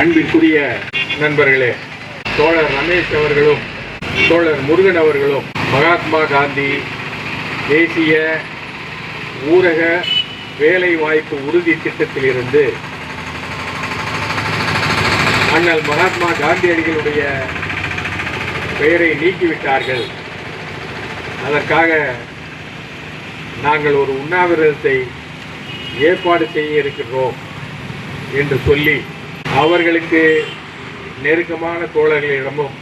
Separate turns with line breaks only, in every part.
அன்பிற்குரிய நண்பர்களே தோழர் ரமேஷ் அவர்களும் தோழர் முருகன் அவர்களும் மகாத்மா காந்தி தேசிய ஊரக வேலை வாய்ப்பு உறுதி திட்டத்திலிருந்து அண்ணல் மகாத்மா காந்தியடிகளுடைய பெயரை நீக்கிவிட்டார்கள். அதற்காக நாங்கள் ஒரு உண்ணாவிரதத்தை ஏற்பாடு செய்ய இருக்கின்றோம் என்று சொல்லி அவர்களுக்கு நெருக்கமான தோழர்களிடமும்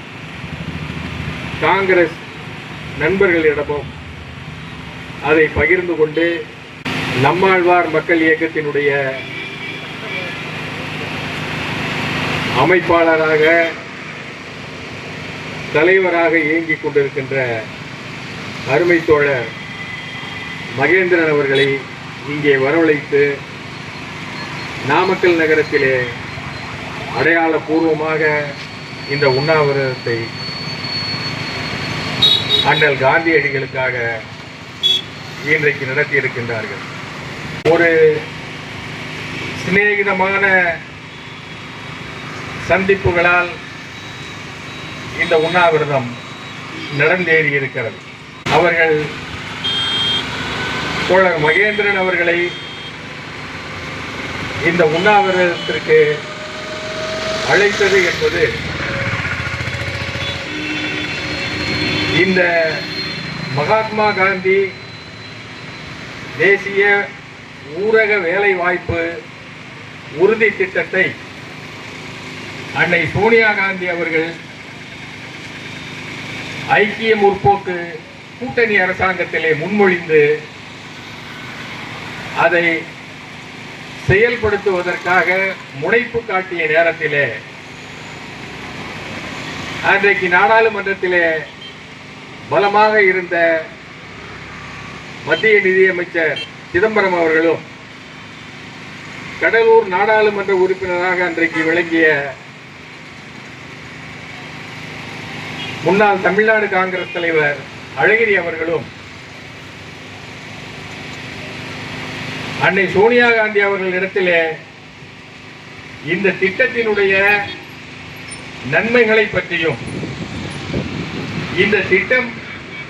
காங்கிரஸ் நண்பர்களிடமும் அதை பகிர்ந்து கொண்டு நம்மாழ்வார் மக்கள் இயக்கத்தினுடைய அமைப்பாளராக தலைவராக இயங்கிக் கொண்டிருக்கின்ற அருமை தோழர் மகேந்திரன் அவர்களை இங்கே வரவழைத்து நாமக்கல் நகரத்திலே அடையாளபூர்வமாக இந்த உண்ணாவிரதத்தை அண்ணல் காந்தியடிகளுக்காக இன்றைக்கு நடத்தி இருக்கின்றார்கள் ஒரு சிநேகிதமான சந்திப்புகளால் இந்த உண்ணாவிரதம் நடந்தேறி இருக்கிறது அவர்கள் தோழர் மகேந்திரன் அவர்களை இந்த உண்ணாவிரதத்திற்கு அழைத்தது என்பது இந்த மகாத்மா காந்தி தேசிய ஊரக வேலை வாய்ப்பு உறுதி திட்டத்தை அன்னை சோனியா காந்தி அவர்கள் ஐக்கிய முற்போக்கு கூட்டணி அரசாங்கத்திலே முன்மொழிந்து அதை செயல்படுத்துவதற்காக முனைப்பு காட்டிய நேரத்திலே அன்றைக்கு நாடாளுமன்றத்திலே பலமாக இருந்த மத்திய நிதியமைச்சர் சிதம்பரம் அவர்களும் கடலூர் நாடாளுமன்ற உறுப்பினராக அன்றைக்கு விளங்கிய முன்னாள் தமிழ்நாடு காங்கிரஸ் தலைவர் அழகிரி அவர்களும் அன்னை சோனியா காந்தி அவர்களிடத்திலே இந்த திட்டத்தினுடைய நன்மைகளை பற்றியும் இந்த திட்டம்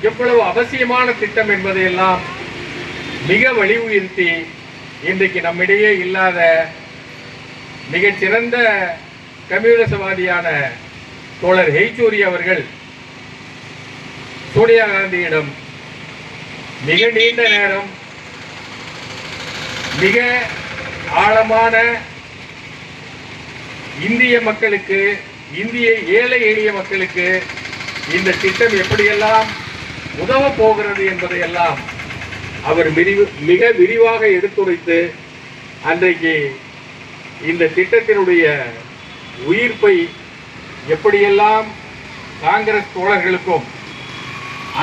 எவ்வளவு அவசியமான திட்டம் என்பதையெல்லாம் மிக வலியுறுத்தி இன்றைக்கு நம்மிடையே இல்லாத மிகச்சிறந்த கம்யூனிசவாதியான தோழர் ஹெய்சூரி அவர்கள் சோனியா காந்தியிடம் மிக நீண்ட நேரம் மிக ஆழமான இந்திய மக்களுக்கு இந்திய ஏழை எளிய மக்களுக்கு இந்த திட்டம் எப்படியெல்லாம் உதவ போகிறது என்பதையெல்லாம் அவர் விரிவு மிக விரிவாக எடுத்துரைத்து அன்றைக்கு இந்த திட்டத்தினுடைய உயிர்ப்பை எப்படியெல்லாம் காங்கிரஸ் தோழர்களுக்கும்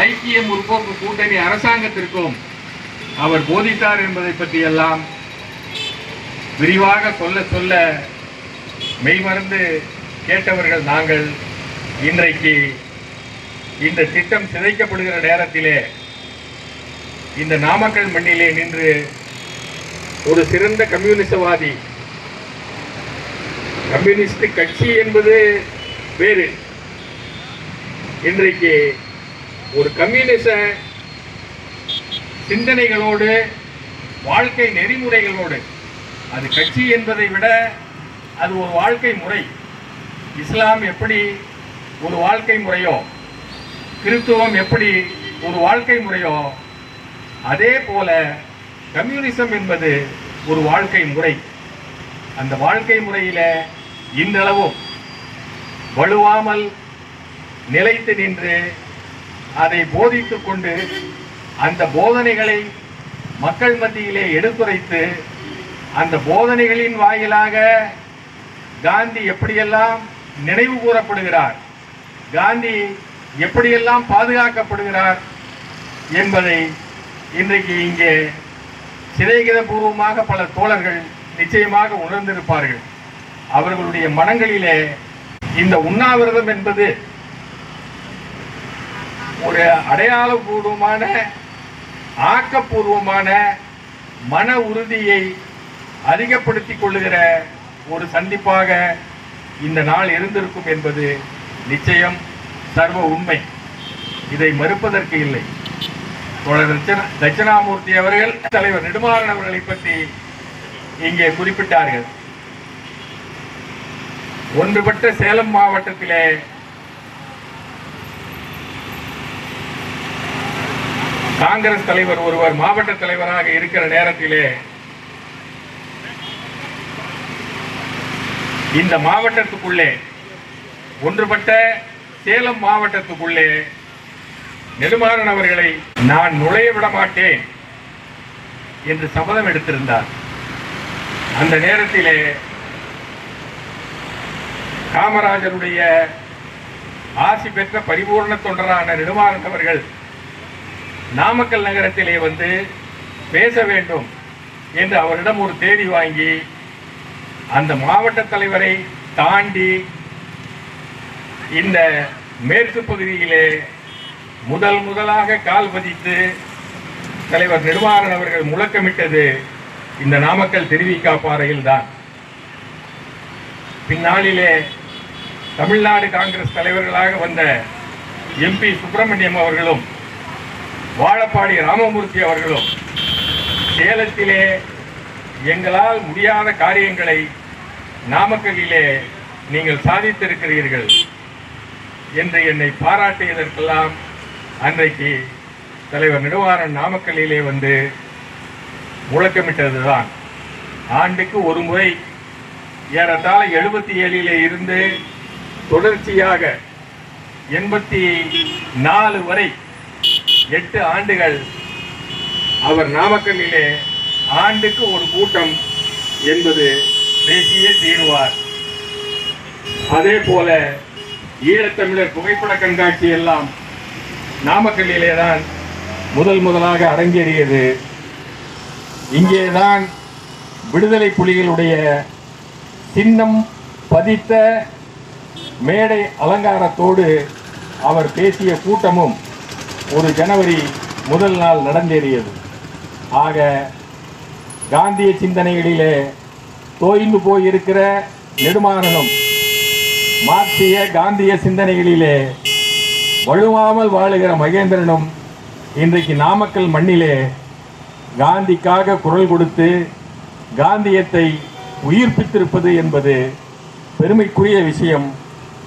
ஐக்கிய முற்போக்கு கூட்டணி அரசாங்கத்திற்கும் அவர் போதித்தார் என்பதை பற்றியெல்லாம் விரிவாக சொல்ல சொல்ல மெய்மறந்து கேட்டவர்கள் நாங்கள் இன்றைக்கு இந்த திட்டம் சிதைக்கப்படுகிற நேரத்திலே இந்த நாமக்கல் மண்ணிலே நின்று ஒரு சிறந்த கம்யூனிசவாதி கம்யூனிஸ்ட் கட்சி என்பது வேறு. இன்றைக்கு ஒரு கம்யூனிச சிந்தனைகளோடு வாழ்க்கை நெறிமுறைகளோடு. அது கட்சி என்பதை விட அது ஒரு வாழ்க்கை முறை. இஸ்லாம் எப்படி ஒரு வாழ்க்கை முறையோ கிறிஸ்துவம் எப்படி ஒரு வாழ்க்கை முறையோ அதே போல கம்யூனிசம் என்பது ஒரு வாழ்க்கை முறை. அந்த வாழ்க்கை முறையில் இன்றளவும் வலுவாமல் நிலைத்து நின்று அதை போதித்து கொண்டு அந்த போதனைகளை மக்கள் மத்தியிலே எடுத்துரைத்து அந்த போதனைகளின் வாயிலாக காந்தி எப்படியெல்லாம் நினைவு கூறப்படுகிறார் காந்தி எப்படியெல்லாம் பாதுகாக்கப்படுகிறார் என்பதை இன்றைக்கு இங்கே சிதைகிதபூர்வமாக பல தோழர்கள் நிச்சயமாக உணர்ந்திருப்பார்கள். அவர்களுடைய மனங்களிலே இந்த உண்ணாவிரதம் என்பது ஒரு அடையாளபூர்வமான ஆக்கப்பூர்வமான மன உறுதியை அதிகப்படுத்திக் கொள்ளுகிற ஒரு சந்திப்பாக இந்த நாள் இருந்திருக்கும் என்பது நிச்சயம் சர்வ உண்மை. இதை மறுப்பதற்கு இல்லை. தோழர் தட்சிணாமூர்த்தி அவர்கள் தலைவர் நெடுமாறன் அவர்களை பற்றி இங்கே குறிப்பிட்டார்கள். ஒன்றுபட்ட சேலம் மாவட்டத்திலே காங்கிரஸ் தலைவர் ஒருவர் மாவட்ட தலைவராக இருக்கிற நேரத்திலே இந்த மாவட்டத்துக்குள்ளே ஒன்றுபட்ட சேலம் மாவட்டத்துக்குள்ளே நெடுமாறன் அவர்களை நான் நுழைய விட மாட்டேன் என்று சபதம் எடுத்திருந்தார். அந்த நேரத்திலே காமராஜருடைய ஆசி பெற்ற பரிபூர்ண தொண்டரான நெடுமாறன் அவர்கள் நாமக்கல் நகரத்திலே வந்து பேச வேண்டும் என்று அவரிடம் ஒரு தேதி வாங்கி அந்த மாவட்ட தலைவரை தாண்டி இந்த மேற்கு பகுதியிலே முதல் முதலாக கால் பதித்து தலைவர் நெடுமாறன் அவர்கள் முழக்கமிட்டது இந்த நாமக்கல் திருவிக்கா பாறையில் தான் பின்னாளிலே தமிழ்நாடு காங்கிரஸ் தலைவர்களாக வந்த எம்பி சுப்பிரமணியம் அவர்களும் வாழப்பாடி ராமமூர்த்தி அவர்களும் சேலத்திலே எங்களால் முடியாத காரியங்களை நாமக்கல்லிலே நீங்கள் சாதித்திருக்கிறீர்கள் என்று என்னை பாராட்டியதற்கெல்லாம் அன்றைக்கு தலைவர் நெடுவாரன் நாமக்கல்லிலே வந்து முழக்கமிட்டதுதான். ஆண்டுக்கு ஒரு முறை ஏறத்தாழ எழுபத்தி ஏழிலே இருந்து தொடர்ச்சியாக எண்பத்தி நாலு வரை எட்டு ஆண்டுகள் அவர் நாமக்கல்லிலே ஆண்டுக்கு ஒரு கூட்டம் என்பது பேசியே தீருவார். அதே போல ஈழத்தமிழர் புகைப்பட கண்காட்சி எல்லாம் நாமக்கல்லிலே தான் முதல் முதலாக அரங்கேறியது. இங்கேதான் விடுதலை புலிகளுடைய சின்னம் பதித்த மேடை அலங்காரத்தோடு அவர் பேசிய கூட்டமும் ஒரு ஜனவரி முதல் நாள் நடந்தேறியது. ஆக காந்திய சிந்தனைகளிலே தோய்ந்து போயிருக்கிற நெடுமாறனும் மார்க்சிய காந்திய சிந்தனைகளிலே வழுவாமல் வாழுகிற மகேந்திரனும் இன்றைக்கு நாமக்கல் மண்ணிலே காந்திக்காக குரல் கொடுத்து காந்தியத்தை உயிர்ப்பித்திருப்பது என்பது பெருமைக்குரிய விஷயம்.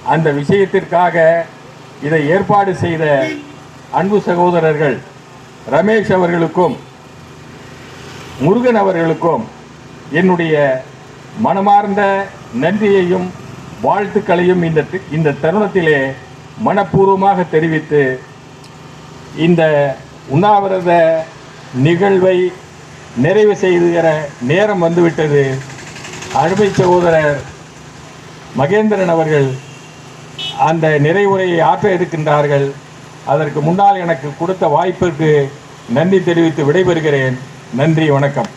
அந்த விஷயத்திற்காக இதை ஏற்பாடு செய்த அன்பு சகோதரர்கள் ரமேஷ் அவர்களுக்கும் முருகன் அவர்களுக்கும் என்னுடைய மனமார்ந்த நன்றியையும் வாழ்த்துக்களையும் இந்த இந்த தருணத்திலே மனப்பூர்வமாக தெரிவித்து இந்த உண்ணாவிரத நிகழ்வை நிறைவு செய்கிற நேரம் வந்துவிட்டது. அருமை சகோதரர் மகேந்திரன் அவர்கள் அந்த நிறைவுரையை ஆற்ற இருக்கின்றார்கள். அதற்கு முன்னால் எனக்கு கொடுத்த வாய்ப்பிற்கு நன்றி தெரிவித்து விடைபெறுகிறேன். நன்றி வணக்கம்.